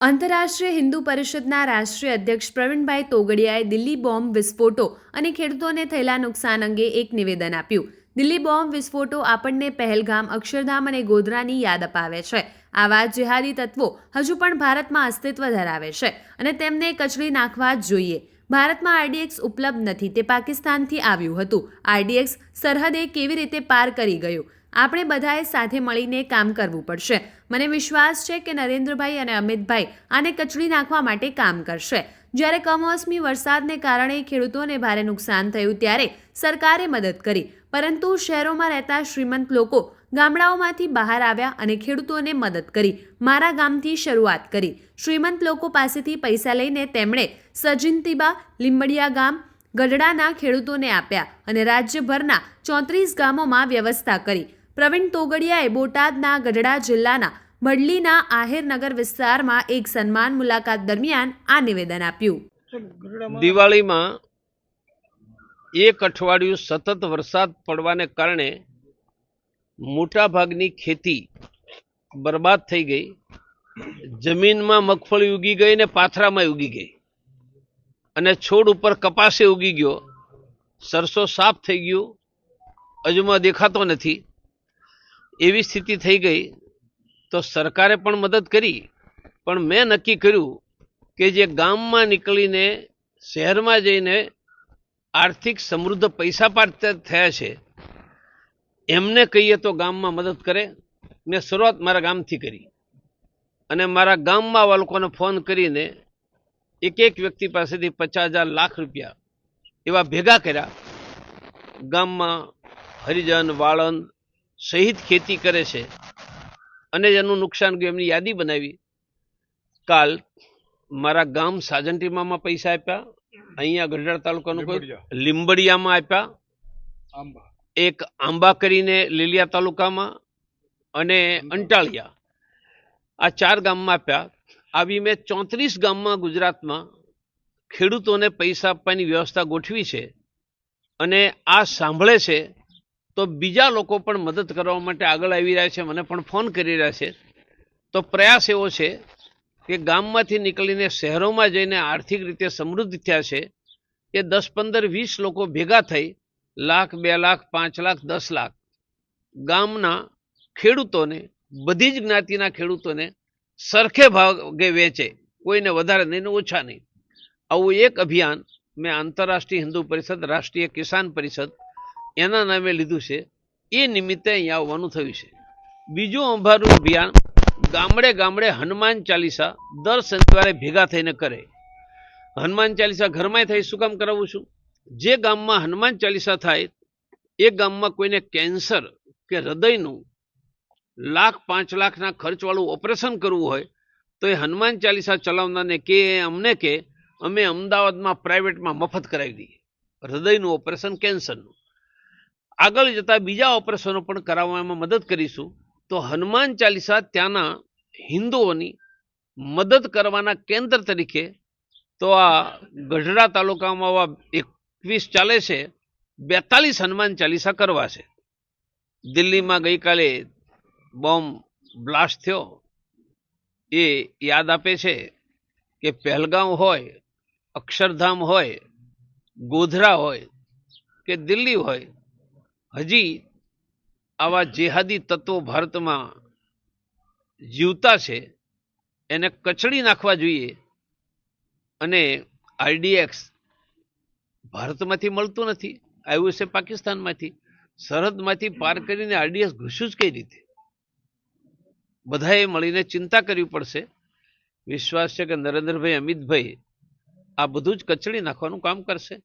આંતરરાષ્ટ્રીય હિન્દુ પરિષદના રાષ્ટ્રીય અધ્યક્ષ પ્રવીણભાઈ તોગડિયાએ દિલ્હી બોમ્બ વિસ્ફોટો અને ખેડૂતોને થયેલા નુકસાન અંગે એક નિવેદન આપ્યું. દિલ્હી બોમ્બ વિસ્ફોટો આપણને પહેલગામ, અક્ષરધામ અને ગોધરાની યાદ અપાવે છે. આવા જેહાદી તત્વો હજુ પણ ભારતમાં અસ્તિત્વ ધરાવે છે અને તેમને કચડી નાખવા જ જોઈએ. ભારતમાં આરડીએક્સ ઉપલબ્ધ નથી, તે પાકિસ્તાનથી આવ્યું હતું. આરડીએક્સ સરહદે કેવી રીતે પાર કરી ગયું? આપણે બધાએ સાથે મળીને કામ કરવું પડશે. મને વિશ્વાસ છે કે નરેન્દ્રભાઈ અને અમિતભાઈ આને કચડી નાખવા માટે કામ કરશે. જ્યારે કમોસમી વરસાદને કારણે ખેડૂતોને ભારે નુકસાન થયું ત્યારે સરકારે મદદ કરી. પરંતુ શહેરોમાં રહેતા શ્રીમંત લોકો ગામડાઓમાંથી બહાર આવ્યા અને ખેડૂતોને મદદ કરી, મારા ગામથી શરૂઆત કરી. શ્રીમંત લોકો પાસેથી પૈસા લઈને તેમણે સજિંતીબા લીંબડિયા ગામ, ગઢડાના ખેડૂતોને આપ્યા અને રાજ્યભરના ચોત્રીસ ગામોમાં વ્યવસ્થા કરી. પ્રવીણ તોગડિયાએ બોટાદના ગઢડા જિલ્લાના બડલીના આહિરનગર વિસ્તારમાં એક સન્માન મુલાકાત દરમિયાન આ નિવેદન આપ્યું. દિવાળીમાં એક અઠવાડિયું સતત વરસાદ પડવાને કારણે મોટાભાગની ખેતી બરબાદ થઈ ગઈ. જમીનમાં મગફળી ઉગી ગઈ ને પાથરામાં ઉગી ગઈ. અને છોડ ઉપર કપાસે ઉગી ગયો. સરસો સાફ થઈ ગયું. અજમા દેખાતો નથી. એવી સ્થિતિ થઈ ગઈ. તો સરકારે પણ મદદ કરી. પણ મેં નક્કી કર્યું કે જે ગામમાં નીકળીને શહેરમાં જઈને આર્થિક સમૃદ્ધ પૈસા પાત્ર થયા છે એમને કહીએ તો ગામમાં મદદ કરે. મેં શરૂઆત મારા ગામથી કરી. અને મારા ગામમાં લોકોને ફોન કરીને એક એક વ્યક્તિ પાસેથી પચાસ હજાર લાખ રૂપિયા એવા ભેગા કર્યા. ગામમાં હરિજન વાળંદ સહિત ખેતી કરે છે. અને જેનું નુકસાન ગયું એમની યાદી બનાવી. કાલ મારા ગામ સાજંટીમામાં પૈસા આપ્યા. અહીંયા ગઢડા તાલુકાનું કોઈ લીંબડિયામાં આપ્યા. એક આંબા કરીને લીલિયા તાલુકામાં અને અંટાળિયા. આ ચાર ગામમાં આપ્યા. આવી મેં ચોત્રીસ ગામમાં ગુજરાતમાં ખેડૂતોને પૈસા આપવાની વ્યવસ્થા ગોઠવી છે અને આ સાંભળે છે તો બીજા લોકો પણ મદદ કરવા માટે આગળ આવી રહ્યા છે મને પણ ફોન કરી રહ્યા છે. તો પ્રયાસ એવો છે કે ગામમાંથી નીકળીને શહેરોમાં જઈને આર્થિક રીતે સમૃદ્ધ થયા છે એ દસ પંદર વીસ લોકો ભેગા થઈ લાખ, બે લાખ, પાંચ લાખ, દસ લાખ. ગામના ખેડૂતોને, બધી જ જ્ઞાતિના ખેડૂતોને સરખે ભાગે વેચે, કોઈને વધારે નહીં ને ઓછા નહીં. આવું એક અભિયાન મેં આંતરરાષ્ટ્રીય હિન્દુ પરિષદ, રાષ્ટ્રીય કિસાન પરિષદ, એના નામે લીધું છે. એ નિમિત્તે અહીંયા આવવાનું થયું છે. બીજું અંભારું અભિયાન ગામડે ગામડે હનુમાન ચાલીસા દર શનિવારે ભેગા થઈને કરે. હનુમાન ચાલીસા ઘરમાં થઈ શું કામ કરાવું છું? જે ગામમાં હનુમાન ચાલીસા થાય, એ ગામમાં કોઈને કેન્સર કે હૃદયનું લાખ પાંચ લાખના ખર્ચવાળું ઓપરેશન કરવું હોય, તો એ હનુમાન ચાલીસા ચલાવનારને કે અમને કે, અમે અમદાવાદમાં પ્રાઇવેટમાં મફત કરાવી દઈએ. હૃદયનું ઓપરેશન, કેન્સરનું. આગળ જતા બીજા ઓપરેશનો પણ કરાવવામાં મદદ કરીશું, તો હનુમાન ચાલીસા ત્યાંના હિન્દુઓની મદદ કરવાના કેન્દ્ર તરીકે, તો આ ગઢડા તાલુકામાં આવા એકવીસ ચાલે છે, બેતાલીસ હનુમાન ચાલીસા કરવા છે. દિલ્હીમાં ગઈકાલે બોમ્બ બ્લાસ્ટ થયો. એ યાદ આપે છે કે પહેલગામ હોય, અક્ષરધામ હોય, ગોધરા હોય કે દિલ્હી હોય, હજી આવા જેહાદી તત્વો ભારતમાં જીવતા છે, એને કચડી નાખવા જોઈએ. અને આરડીએક્સ ભારતમાંથી મળતું નથી, આવ્યું છે પાકિસ્તાનમાંથી. સરહદમાંથી પાર કરીને આરડીએસ ઘૂસ્યું જ કઈ રીતે? બધાએ મળીને ચિંતા કરવી પડશે. વિશ્વાસ છે કે નરેન્દ્રભાઈ, અમિતભાઈ આ બધું જ કચડી નાખવાનું કામ કરશે.